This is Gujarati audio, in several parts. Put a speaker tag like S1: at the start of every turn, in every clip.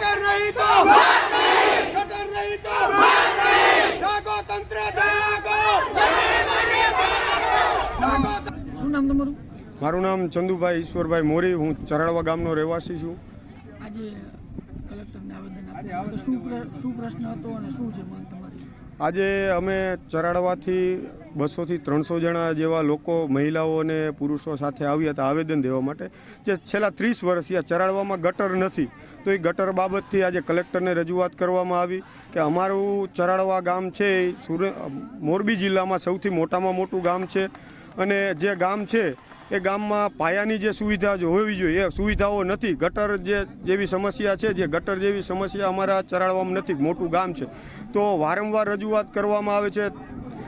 S1: ગટર નહીં તો. કટર નહીં તો. જાગો તંત્ર જાગો જાગો
S2: શું નામ તમારું?
S3: મારું નામ ચંદુભાઈ ઈશ્વરભાઈ મોરી. હું ચરાળવા ગામનો રહેવાસી છું.
S2: આજે કલેક્ટરને આવેદન આપ્યું. શું શું પ્રશ્ન હતો અને શું છે માંગ તમારી?
S3: આજે અમે ચરાડવાથી બસોથી ત્રણસો જણા જેવા લોકો, મહિલાઓ અને પુરુષો સાથે આવ્યા હતા આવેદન દેવા માટે, જે છેલ્લા ત્રીસ વર્ષથી આ ચરાડવામાં ગટર નથી. તો એ ગટર બાબતથી આજે કલેક્ટરને રજૂઆત કરવામાં આવી કે અમારું ચરાડવા ગામ છે એ સુર, મોરબી જિલ્લામાં સૌથી મોટામાં મોટું ગામ છે અને જે ગામ છે એ ગામમાં પાયાની જે સુવિધા હોવી જોઈએ, એ સુવિધાઓ નથી. ગટર જે, જેવી સમસ્યા છે, જે ગટર જેવી સમસ્યા અમારા ચરાડવામાં નથી, મોટું ગામ છે. તો વારંવાર રજૂઆત કરવામાં આવે છે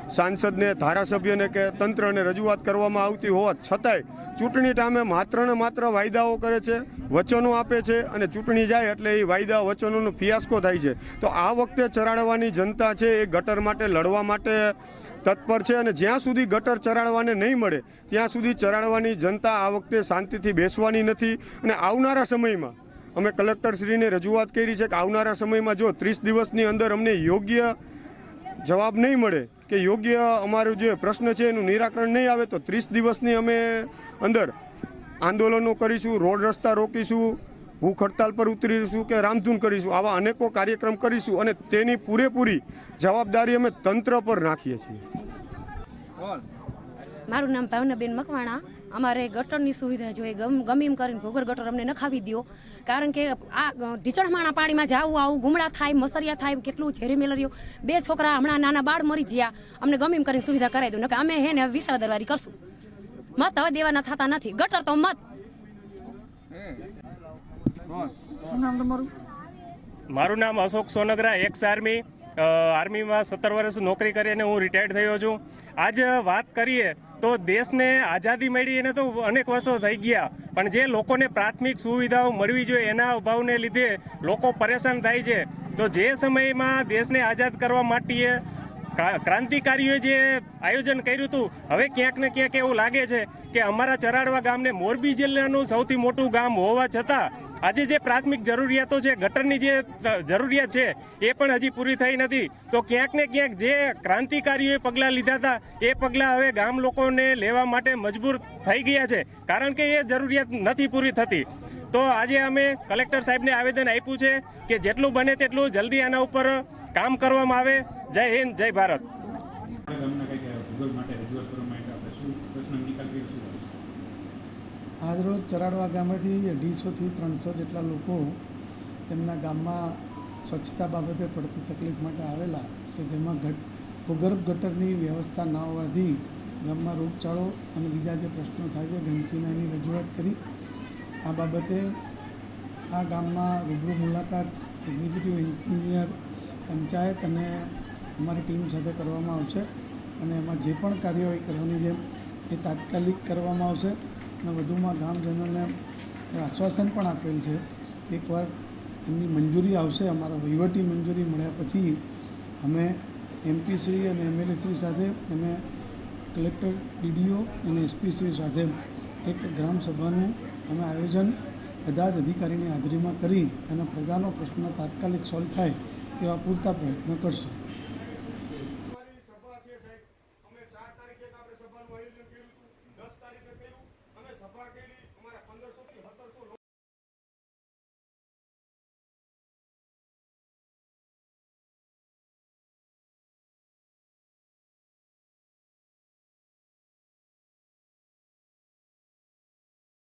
S3: સાંસદને, ધારાસભ્યને કે તંત્રને રજૂઆત કરવામાં આવતી હોવા છતાંય ચૂંટણી ટામે માત્ર ને માત્ર વાયદાઓ કરે છે, વચનો આપે છે અને ચૂંટણી જાય એટલે એ વાયદા વચનોનો ફિયાસ્કો થાય છે. તો આ વખતે ચરાડવાની જનતા છે એ ગટર માટે લડવા માટે તત્પર છે અને જ્યાં સુધી ગટર ચરાડવાને નહીં મળે, ત્યાં સુધી ચરાડવાની જનતા આ વખતે શાંતિથી બેસવાની નથી અને આવનારા સમયમાં અમે કલેક્ટરશ્રીને રજૂઆત કરી છે કે આવનારા સમયમાં જો ત્રીસ દિવસની અંદર અમને યોગ્ય જવાબ નહીં મળે કે યોગ્ય અમારો જે પ્રશ્ન છે એનું નિરાકરણ નહીં આવે તો ત્રીસ દિવસની અમે અંદર આંદોલનો કરીશું, રોડ રસ્તા રોકીશું, ભૂખ હડતાલ પર ઉતરીશું કે રામધૂન કરીશું, આવા અનેકો કાર્યક્રમ કરીશું અને તેની પૂરેપૂરી જવાબદારી અમે તંત્ર પર નાખીએ છીએ.
S4: મારું નામ ભાવનાબેન મકવાણા. અમારે ગટરની સુવિધા જોઈએ. ગમ એમ કરીને ભોગર ગટર અમને નખાવી દો કારણ કે આ ઢીચણમાણા પાણીમાં જાવું આવું ગુમડા થાય મસરિયા થાય કેટલું ઝેરી મેલરીઓ બે છોકરા હમણાં નાના બાળ મરી ગયા અમને ગમે એમ કરીને સુવિધા કરાવી દો કે અમે હે ને વિસાદરવારી કરશું. મત હવે દેવાના થતા નથી. ગટર તો મત.
S5: મારું નામ અશોક સોનગરા એક્સ આર્મી આર્મીમાં સત્તર વર્ષ નોકરી કરીને હું રિટાયર્ડ થયો છું. આજ વાત કરીએ તો દેશને આઝાદી મળી એને તો અનેક વર્ષો થઈ ગયા. પણ જે લોકોને પ્રાથમિક સુવિધાઓ મળવી જોઈએ એના અભાવને લીધે લોકો પરેશાન થાય છે. તો જે સમયમાં દેશને આઝાદ કરવા માટે કા- ક્રાંતિકારીઓએ જે આયોજન કર્યું હતું, હવે ક્યાંક ને ક્યાંક એવું લાગે છે કે અમારા ચરાડવા ગામને મોરબી જિલ્લાનું સૌથી મોટું ગામ હોવા છતાં આજે જે પ્રાથમિક જરૂરિયાતો છે, ગટરની જે જરૂરિયાત છે, એ પણ હજી પૂરી થઈ નથી. તો ક્યાંક ને ક્યાંક જે ક્રાંતિકારીઓએ પગલાં લીધા હતા, એ પગલાં હવે ગામ લોકોને લેવા માટે મજબૂર થઈ ગયા છે. કારણ કે એ જરૂરિયાત નથી પૂરી થતી. તો આજે અમે કલેક્ટર સાહેબને આવેદન આપ્યું છે કે જેટલું બને તેટલું જલ્દી આના ઉપર કામ કરવામાં આવે. જય હિન્દ, જય ભારત.
S6: આજરોજ ચરાડવા ગામેથી અઢીસોથી ત્રણસો જેટલા લોકો તેમના ગામમાં સ્વચ્છતા બાબતે પડતી તકલીફ માટે આવેલા કે જેમાં ઘટ, ભૂગર્ભ ગટરની વ્યવસ્થા ન હોવાથી ગામમાં રોગચાળો અને બીજા જે પ્રશ્નો થાય છે, ગંદકીના એની રજૂઆત કરી. આ બાબતે આ ગામમાં રૂબરૂ મુલાકાત એક્ઝિક્યુટિવ એન્જિનિયર, પંચાયત અને અમારી ટીમ સાથે કરવામાં આવશે અને એમાં જે પણ કાર્યવાહી કરવાની છે એ તાત્કાલિક કરવામાં આવશે. અને વધુમાં ગામજનોને આશ્વાસન પણ આપેલ છે એકવાર એમની મંજૂરી આવશે, અમારા વહીવટી મંજૂરી મળ્યા પછી અમે એમપીશ્રી અને એમએલએ શ્રી સાથે, અમે કલેક્ટર ડીડીઓ અને એસપીશ્રી સાથે એક ગ્રામસભાનું અમે આયોજન બધા જ અધિકારીની હાજરીમાં કરી અને પ્રજાનો પ્રશ્ન તાત્કાલિક સોલ્વ થાય એવા પૂરતા પ્રયત્ન કરશું.